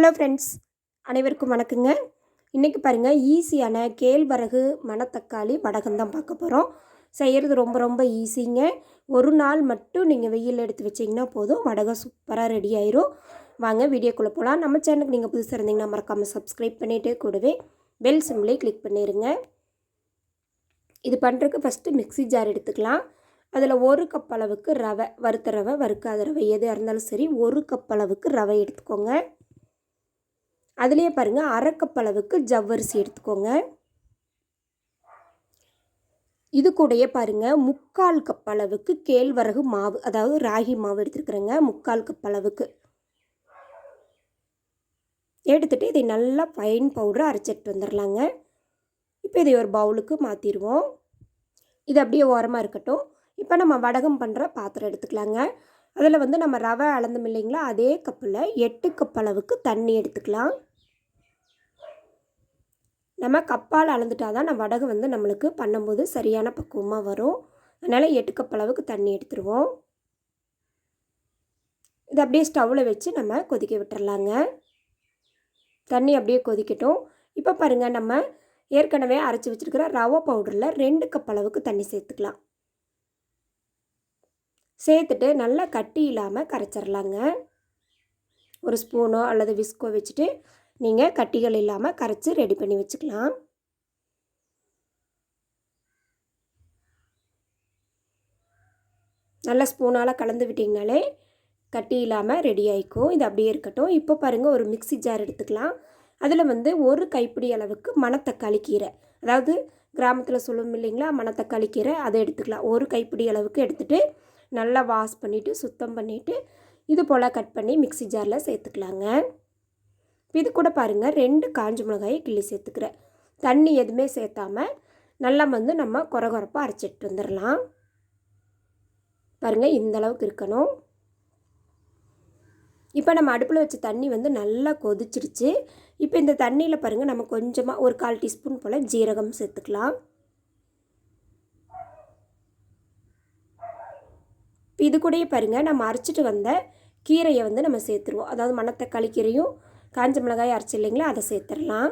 Hello friends அனைவருக்கும் வணக்கங்க. இன்றைக்கி பாருங்கள் ஈஸியான கேழ்வரகு மணத்தக்காளி வடகம் தான் பார்க்க போகிறோம் செய்கிறது ரொம்ப ரொம்ப ஈஸிங்க ஒரு நாள் மட்டும் நீங்கள் வெயில் எடுத்து வச்சிங்கன்னா போதும். வடகம் சூப்பராக ரெடி ஆயிரும். வாங்க வீடியோக்குள்ளே போகலாம் நம்ம சேனலுக்கு நீங்கள் புதுசாக இருந்தீங்கன்னா மறக்காமல் சப்ஸ்கிரைப் பண்ணிவிட்டு கூடவே பெல் சிம்லேயே கிளிக் பண்ணிடுங்க இது பண்ணுறதுக்கு ஃபஸ்ட்டு மிக்ஸி ஜார் எடுத்துக்கலாம். அதில் ஒரு கப் அளவுக்கு ரவை வறுத்த ரவை வறுக்காத ரவை எதாக இருந்தாலும் சரி ஒரு கப் அளவுக்கு ரவை எடுத்துக்கோங்க. அதுலேயே பாருங்கள் அரைக்கப்பளவுக்கு ஜவ்வரிசி எடுத்துக்கோங்க. இது கூடயே பாருங்கள் முக்கால் கப் அளவுக்கு கேழ்வரகு மாவு அதாவது ராகி மாவு எடுத்துருக்குறேங்க முக்கால் கப் அளவுக்கு எடுத்துகிட்டு இதை நல்லா ஃபைன் பவுடரை அரைச்சிட்டு வந்துடலாங்க இப்போ இதை ஒரு பவுலுக்கு மாற்றிடுவோம் இது அப்படியே ஓரமாக இருக்கட்டும். இப்போ நம்ம வடகம் பண்ணுற பாத்திரம் எடுத்துக்கலாங்க. அதில் வந்து நம்ம ரவை அளந்தோம் இல்லைங்களா அதே கப்பில் எட்டு கப் அளவுக்கு தண்ணி எடுத்துக்கலாம். நம்ம கப்பால் அளந்துட்டா தான் நம்ம வடகு வந்து நம்மளுக்கு பண்ணும்போது சரியான பக்குவமாக வரும். அதனால் எட்டு கப் அளவுக்கு தண்ணி எடுத்துருவோம். இதை அப்படியே ஸ்டவ்வில் வச்சு நம்ம கொதிக்க விட்டுறலாங்க. தண்ணி அப்படியே கொதிக்கட்டும். இப்போ பாருங்கள் நம்ம ஏற்கனவே அரைச்சி வச்சுருக்கிற ரவா பவுடரில் ரெண்டு கப் அளவுக்கு தண்ணி சேர்த்துக்கலாம். சேர்த்துட்டு நல்லா கட்டி இல்லாமல் கரைச்சிடலாங்க ஒரு ஸ்பூனோ அல்லது விஸ்கோ வச்சுட்டு நீங்கள் கட்டிகள் இல்லாமல் கரைச்சி ரெடி பண்ணி வச்சுக்கலாம். நல்ல ஸ்பூனால் கலந்து விட்டிங்கனாலே கட்டி இல்லாமல் ரெடி ஆகிக்கும் இது அப்படியே இருக்கட்டும். இப்போ பாருங்கள் ஒரு மிக்சி ஜார் எடுத்துக்கலாம். அதில் வந்து ஒரு கைப்பிடி அளவுக்கு மணத்தக்காளி கீரை. அதாவது கிராமத்தில் சொல்லும் இல்லைங்களா மணத்தக்காளி கீரை அதை எடுத்துக்கலாம். ஒரு கைப்பிடி அளவுக்கு எடுத்துகிட்டு நல்லா வாஷ் பண்ணிவிட்டு சுத்தம் பண்ணிவிட்டு இது போல் கட் பண்ணி மிக்சி ஜாரில் சேர்த்துக்கலாங்க. இது கூட பாருங்கள் ரெண்டு காஞ்ச மிளகாயை கிள்ளி சேர்த்துக்கிறேன். தண்ணி எதுவுமே சேர்த்தாம நல்லா வந்து நம்ம குறகுறப்பாக அரைச்சிட்டு வந்துடலாம். பாருங்கள் இந்த அளவுக்கு இருக்கணும். இப்போ நம்ம அடுப்பில் வச்ச தண்ணி வந்து நல்லா கொதிச்சிருச்சு. இப்போ இந்த தண்ணியில் பாருங்கள் நம்ம கொஞ்சமாக ஒரு கால் டீஸ்பூன் போல் ஜீரகம் சேர்த்துக்கலாம். இது கூடயே பாருங்கள் நம்ம அரைச்சிட்டு வந்த கீரையை வந்து நம்ம சேர்த்துருவோம். அதாவது மணத்தக்காளி கீரையும் காஞ்ச மிளகாய் அரைச்சி இல்லைங்களா அதை சேர்த்துடலாம்.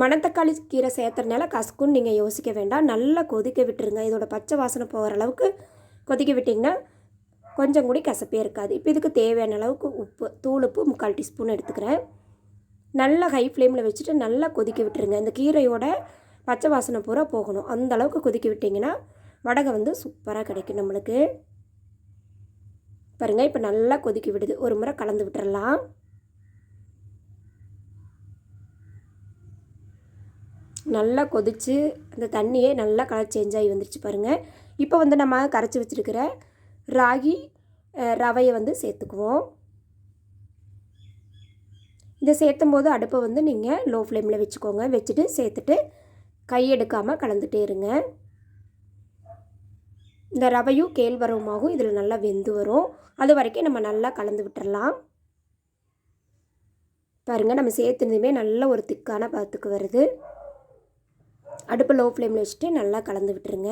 மணத்தக்காளி கீரை சேர்த்துறதுனால கசக்குன்னு நீங்கள் யோசிக்க வேண்டாம். நல்லா கொதிக்க விட்டுருங்க. இதோட பச்சை வாசனை போகிற அளவுக்கு கொதிக்க விட்டிங்கன்னா கொஞ்சம் கூட கசப்பே இருக்காது. இப்போ இதுக்கு தேவையான அளவுக்கு உப்பு தூள் உப்பு முக்கால் டீஸ்பூன் எடுத்துக்கிறேன். நல்லா ஹை ஃப்ளேமில் வச்சுட்டு நல்லா கொதிக்க விட்டுருங்க. இந்த கீரையோட பச்சை வாசனை பூரா போகணும். அந்த அளவுக்கு கொதிக்க விட்டிங்கன்னா வடகை வந்து சூப்பராக கிடைக்கும் நம்மளுக்கு. பாருங்கள் இப்போ நல்லா கொதிக்க விடுது. ஒரு முறை கலந்து விட்டுறலாம். நல்லா கொதித்து அந்த தண்ணியே நல்லா கலர் சேஞ்ச் ஆகி வந்துருச்சு பாருங்கள் இப்போ வந்து நம்ம கரைச்சி வச்சுருக்கிற ராகி ரவையை வந்து சேர்த்துக்குவோம். இதை சேர்த்தும் போது அடுப்பை வந்து நீங்கள் லோ ஃப்ளேமில் வச்சுக்கோங்க. வச்சுட்டு சேர்த்துட்டு கையெடுக்காமல் கலந்துகிட்டே இருங்க. இந்த ரவையும் கேழ்வரவுமாகவும் இதில் நல்லா வெந்து வரும். அது வரைக்கும் நம்ம நல்லா கலந்து விட்டுறலாம். பாருங்கள் நம்ம சேர்த்துனதுமே நல்ல ஒரு திக்கான பார்த்துக்கு வருது. அடுப்பு லோ ஃப்ளேமில் வச்சுட்டு நல்லா கலந்து விட்டுருங்க.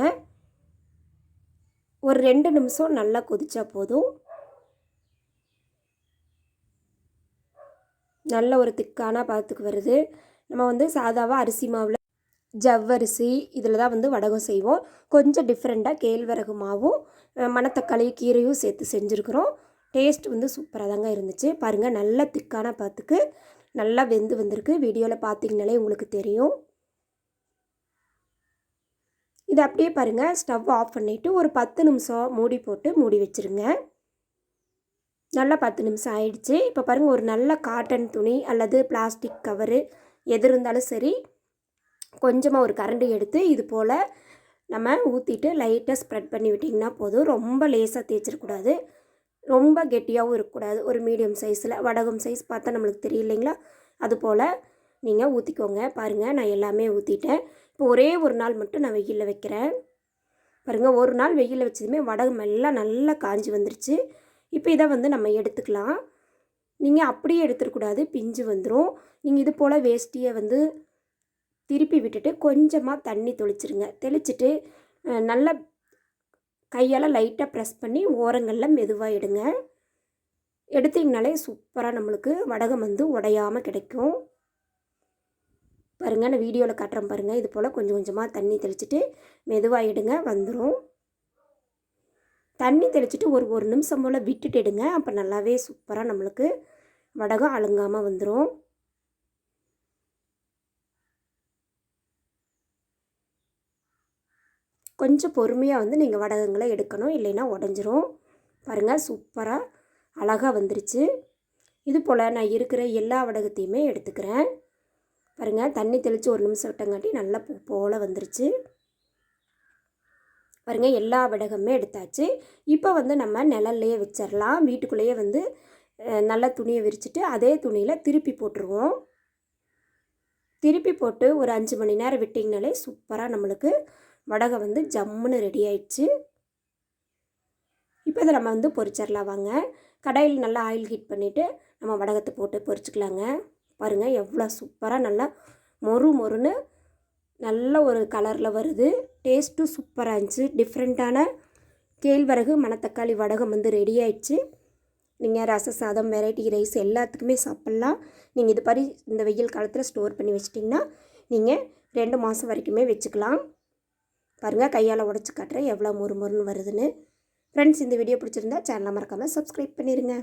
ஒரு ரெண்டு நிமிஷம் நல்லா கொதிச்சா போதும். நல்ல ஒரு திக்கான பதத்துக்கு வருது. நம்ம வந்து சாதாவாக அரிசி மாவில் ஜவ்வரிசி இதில் தான் வந்து வடகம் செய்வோம். கொஞ்சம் டிஃப்ரெண்ட்டாக கேழ்வரகு மாவும் மணத்தக்காளி கீரையும் சேர்த்து செஞ்சுருக்குறோம். டேஸ்ட் வந்து சூப்பராக தாங்க இருந்துச்சு. பாருங்கள் நல்ல திக்கான பார்த்துக்கு நல்லா வெந்து வந்திருக்கு. வீடியோவில் பார்த்தீங்கனாலே உங்களுக்கு தெரியும். இது அப்படியே பாருங்கள் ஸ்டவ் ஆஃப் பண்ணிவிட்டு ஒரு பத்து நிமிஷம் மூடி போட்டு மூடி வச்சுருங்க. நல்லா பத்து நிமிஷம் ஆயிடுச்சு. இப்போ பாருங்கள் ஒரு நல்ல காட்டன் துணி அல்லது பிளாஸ்டிக் கவரு எது இருந்தாலும் சரி கொஞ்சமாக ஒரு கரண்டி எடுத்து இது போல் நம்ம ஊற்றிட்டு லைட்டாக ஸ்ப்ரெட் பண்ணி விட்டிங்கன்னா போதும். ரொம்ப லேசாக தேய்ச்சிடக்கூடாது ரொம்ப கெட்டியாகவும் இருக்கக்கூடாது ஒரு மீடியம் சைஸில் வடகம் சைஸ் பார்த்தா நம்மளுக்கு தெரியலைங்களா? அது போல் நீங்கள் ஊற்றிக்கோங்க பாருங்கள் நான் எல்லாமே ஊற்றிட்டேன் இப்போ ஒரே ஒரு நாள் மட்டும் நான் வெயிலில் வைக்கிறேன். பாருங்கள் ஒரு நாள் வெயிலில் வச்சதுமே வடகம் எல்லாம் நல்லா காஞ்சி வந்துருச்சு. இப்போ இதை வந்து நம்ம எடுத்துக்கலாம். நீங்கள் அப்படியே எடுத்துடக்கூடாது பிஞ்சு வந்துடும் நீங்கள் இது போல் வேஷ்டியை வந்து திருப்பி விட்டுட்டு கொஞ்சமாக தண்ணி தெளிச்சிருங்க. தெளிச்சிட்டு நல்லா கையால் லைட்டாக ப்ரெஸ் பண்ணி ஓரங்களில் மெதுவாக எடுங்க. எடுத்திங்கனாலே சூப்பராக நம்மளுக்கு வடகம் வந்து உடையாமல் கிடைக்கும். பாருங்கள் நான் வீடியோவில் காட்டுறேன் பாருங்கள் இது போல் கொஞ்சம் கொஞ்சமாக தண்ணி தெளிச்சுட்டு மெதுவாக எடுங்க வந்துடும் தண்ணி தெளிச்சுட்டு ஒரு ஒரு நிமிஷம் போல் விட்டுட்டு எடுங்க. அப்போ நல்லாவே சூப்பராக நம்மளுக்கு வடகம் அழுங்காமல் வந்துடும் கொஞ்சம் பொறுமையாக வந்து நீங்கள் வடகங்களை எடுக்கணும். இல்லைன்னா உடஞ்சிரும். பாருங்கள் சூப்பராக அழகாக வந்துருச்சு. இது போல் நான் இருக்கிற எல்லா வடகத்தையுமே எடுத்துக்கிறேன். பாருங்கள் தண்ணி தெளித்து ஒரு நிமிஷம் விட்டங்காட்டி நல்லா பூ போல் வந்துருச்சு. பாருங்கள் எல்லா வடகமே எடுத்தாச்சு. இப்போ வந்து நம்ம நிழல்லையே வச்சிடலாம் வீட்டுக்குள்ளேயே வந்து நல்ல துணியை விரிச்சிட்டு அதே துணியில் திருப்பி போட்டுருவோம். திருப்பி போட்டு ஒரு அஞ்சு மணி நேரம் விட்டிங்கனாலே சூப்பராக நம்மளுக்கு வடகை வந்து ஜம்முன்னு ரெடி ஆயிடுச்சு. இப்போ இதை நம்ம வந்து பொரிச்சிடலாம் வாங்க. கடாயில் நல்லா ஆயில் ஹீட் பண்ணிவிட்டு நம்ம வடகத்தை போட்டு பொரிச்சிக்கலாங்க. பாருங்கள் எவ்வளோ சூப்பராக நல்லா மொறு மொறுன்னு நல்ல ஒரு கலரில் வருது. டேஸ்ட்டும் சூப்பராக இருந்துச்சு. டிஃப்ரெண்ட்டான கேழ்வரகு மணத்தக்காளி வடகம் வந்து ரெடி ஆயிடுச்சு. நீங்கள் ரச சாதம் வெரைட்டி ரைஸ் எல்லாத்துக்குமே சாப்பிட்லாம். நீங்கள் இது மாதிரி இந்த வெயில் காலத்தில் ஸ்டோர் பண்ணி வச்சிட்டிங்கன்னா நீங்கள் ரெண்டு மாதம் வரைக்குமே வச்சுக்கலாம். பாருங்கள் கையால் உடச்சி காட்டுறேன் எவ்வளோ மொறு மொறுன்னு வருதுன்னு. ஃப்ரெண்ட்ஸ் இந்த வீடியோ பிடிச்சிருந்தா சேனலை மறக்காமல் சப்ஸ்கிரைப் பண்ணிடுங்க